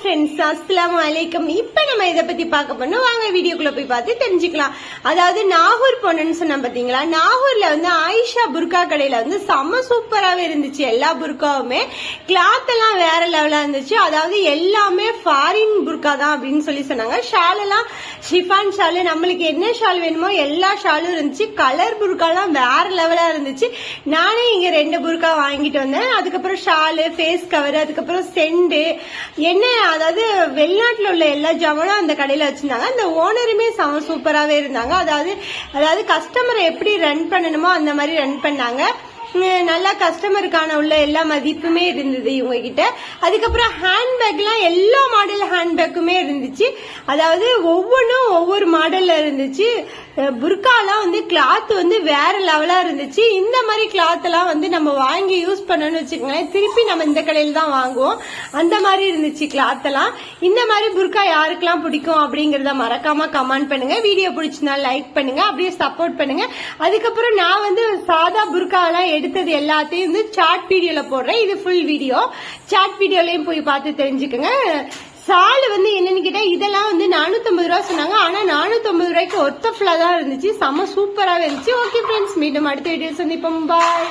Friends அஸ்லாம் வலைக்கம் இப்போ நம்ம இதை பற்றி பார்க்க போனோம் வாங்க வீடியோக்குள்ளே போய் பார்த்து தெரிஞ்சுக்கலாம். அதாவது நாகூர் போனோன்னு சொன்னோம் பார்த்தீங்களா நாகூரில் வந்து ஆயிஷா புர்கா கடையில் வந்து செம்ம சூப்பராகவே இருந்துச்சு. எல்லா புர்காவுமே. கிளாத் எல்லாம் வேற லெவலாக இருந்துச்சு. அதாவது எல்லாமே ஃபாரின் புர்கா தான் அப்படின்னு சொல்லி சொன்னாங்க. ஷாலெல்லாம் ஷிஃபான் ஷாலு நம்மளுக்கு என்ன ஷால் வேணுமோ எல்லா ஷாலும் இருந்துச்சு. கலர் புர்காலாம் வேற லெவலாக இருந்துச்சு. நானே இங்கே ரெண்டு புர்கா வாங்கிட்டு வந்தேன். அதுக்கப்புறம் ஷாலு ஃபேஸ் கவர் அதுக்கப்புறம் செண்டு என்ன அதாவது வெளிநாட்டில் உள்ள எல்லா ஜாமானும் அந்த கடையில் வச்சிருந்தாங்க. அந்த ஓனருமே செம சூப்பராகவே இருந்தாங்க. அதாவது அதாவது கஸ்டமரை எப்படி ரன் பண்ணணுமோ அந்த மாதிரி ரன் பண்ணாங்க. நல்லா கஸ்டமருக்கான உள்ள எல்லா மதிப்புமே இருந்தது இவங்க கிட்ட அதுக்கப்புறம் ஹேண்ட்பேக்லாம் எல்லா மாடல் ஹேண்ட்பேக்குமே இருந்துச்சு. அதாவது ஒவ்வொன்றும் ஒவ்வொரு மாடலில் இருந்துச்சு. புர்காலாம் வந்து கிளாத் வந்து வேற லெவலாக இருந்துச்சு. இந்த மாதிரி கிளாத் வந்து நம்ம வாங்கி யூஸ் பண்ணணும்னு வச்சுக்கோங்களேன். திருப்பி நம்ம இந்த கடையில் தான் வாங்குவோம். அந்த மாதிரி இருந்துச்சு கிளாத் இந்த மாதிரி புர்கா யாருக்கெல்லாம் பிடிக்கும் அப்படிங்கிறத மறக்காம கமெண்ட் பண்ணுங்க. வீடியோ பிடிச்சினா லைக் பண்ணுங்க. அப்படியே சப்போர்ட் பண்ணுங்க. அதுக்கப்புறம் நான் வந்து சாதா புர்காலாம் எடுத்தது எல்லாத்தையும் வந்து சாட் வீடியோவில் போடுறேன். இது ஃபுல் வீடியோ சாட் வீடியோலையும் போய் பார்த்து தெரிஞ்சுக்கோங்க. சால் வந்து என்னன்னு கேட்டா இதெல்லாம் வந்து நானூத்தம்பது ரூபா சொன்னாங்க. ஆனா நானூத்தம்பது ரூபாய்க்கு ஒத்த ஃபுல்லா தான் இருந்துச்சு. செம சூப்பராக இருந்துச்சு. ஓகே ஃப்ரெண்ட்ஸ் மீண்டும் அடுத்த வீடியோ சந்திப்போம். பாய்